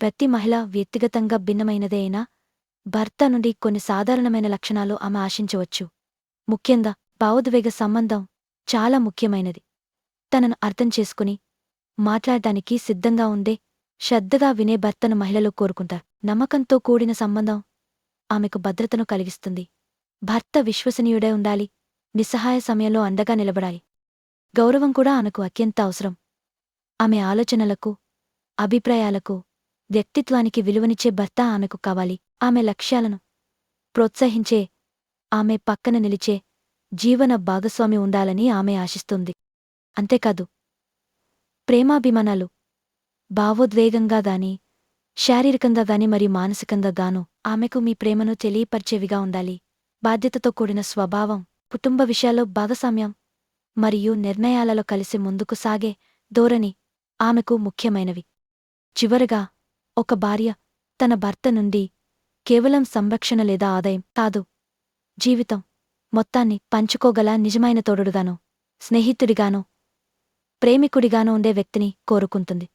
ప్రతి మహిళ వ్యక్తిగతంగా భిన్నమైనదే అయినా భర్త నుండి కొన్ని సాధారణమైన లక్షణాలు ఆమె ఆశించవచ్చు. ముఖ్యంగా భావోద్వేగ సంబంధం చాలా ముఖ్యమైనది. తనను అర్థం చేసుకుని మాట్లాడటానికి సిద్ధంగా ఉండే శ్రద్ధగా వినే భర్తను మహిళలు కోరుకుంటారు. నమ్మకంతో కూడిన సంబంధం ఆమెకు భద్రతను కలిగిస్తుంది. భర్త విశ్వసనీయుడే ఉండాలి నిస్సహాయ సమయంలో అండగా నిలబడాలి. గౌరవం కూడా ఆమెకు అత్యంత అవసరం. ఆమె ఆలోచనలకు అభిప్రాయాలకు వ్యక్తిత్వానికి విలువనిచ్చే భర్త ఆమెకు కావాలి. ఆమె లక్ష్యాలను ప్రోత్సహించే ఆమె పక్కన నిలిచే జీవన భాగస్వామి ఉండాలని ఆమె ఆశిస్తుంది. అంతేకాదు ప్రేమాభిమానాలు భావోద్వేగంగా గాని శారీరకంగా గాని మరియు మానసికంగా గాను ఆమెకు మీ ప్రేమను తెలియపరిచేవిగా ఉండాలి. బాధ్యతతో కూడిన స్వభావం కుటుంబ విషయాల్లో భాగస్వామ్యం మరియు నిర్ణయాలలో కలిసి ముందుకు సాగే ధోరణి ఆమెకు ముఖ్యమైనవి. చివరగా ఒక భార్య తన భర్త నుండి కేవలం సంరక్షణ లేదా ఆదాయం కాదు. జీవితం మొత్తాన్ని పంచుకోగల నిజమైన తోడుగానో స్నేహితుడిగానో ప్రేమికుడిగానో ఉండే వ్యక్తిని కోరుకుంటుంది.